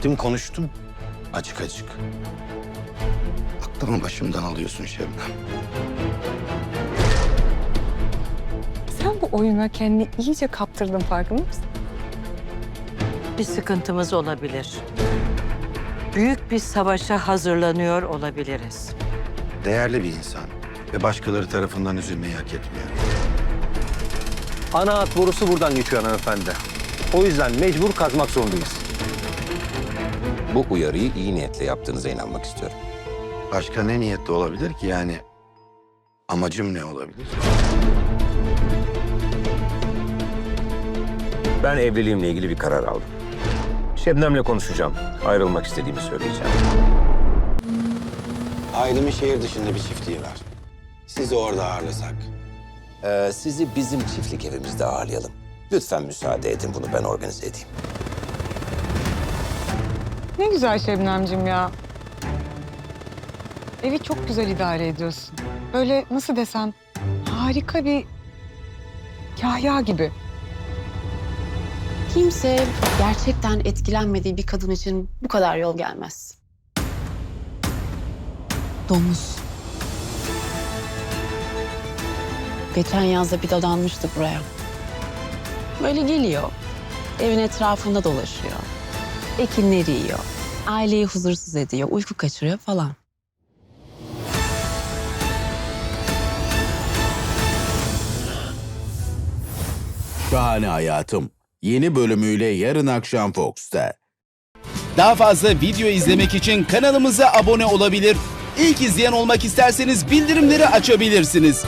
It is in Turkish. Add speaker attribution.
Speaker 1: Gittim konuştum. Açık açık. Aklımı başımdan alıyorsun Şebnem.
Speaker 2: Sen bu oyuna kendini iyice kaptırdın farkında mısın?
Speaker 3: Bir sıkıntımız olabilir. Büyük bir savaşa hazırlanıyor olabiliriz.
Speaker 1: Değerli bir insan ve başkaları tarafından üzülmeyi hak etmiyor.
Speaker 4: Ana hat borusu buradan geçiyor hanımefendi. O yüzden mecbur kazmak zorundayız.
Speaker 5: Bu uyarıyı iyi niyetle yaptığınıza inanmak istiyorum.
Speaker 1: Başka ne niyetli olabilir ki yani? Amacım ne olabilir?
Speaker 4: Ben evliliğimle ilgili bir karar aldım. Şebnem'le konuşacağım. Ayrılmak istediğimi söyleyeceğim.
Speaker 1: Ailemin şehir dışında bir çiftliği var. Sizi orada ağırlasak.
Speaker 5: Ee, sizi bizim çiftlik evimizde ağırlayalım. Lütfen müsaade edin bunu ben organize edeyim.
Speaker 2: Ne güzel Şebnemcim ya. Evi çok güzel idare ediyorsun. Böyle nasıl desem harika bir Yahya gibi.
Speaker 6: Kimse gerçekten etkilenmediği bir kadın için bu kadar yol gelmez. Domuz. Geçen yazda bir dadanmıştı buraya. Böyle geliyor. Evin etrafında dolaşıyor. Ekinleri yiyor. Aileyi huzursuz ediyor, uyku kaçırıyor falan.
Speaker 7: Şahane Hayatım yeni bölümüyle yarın akşam Fox'ta. Daha fazla video izlemek için kanalımıza abone olabilir. İlk izleyen olmak isterseniz bildirimleri açabilirsiniz.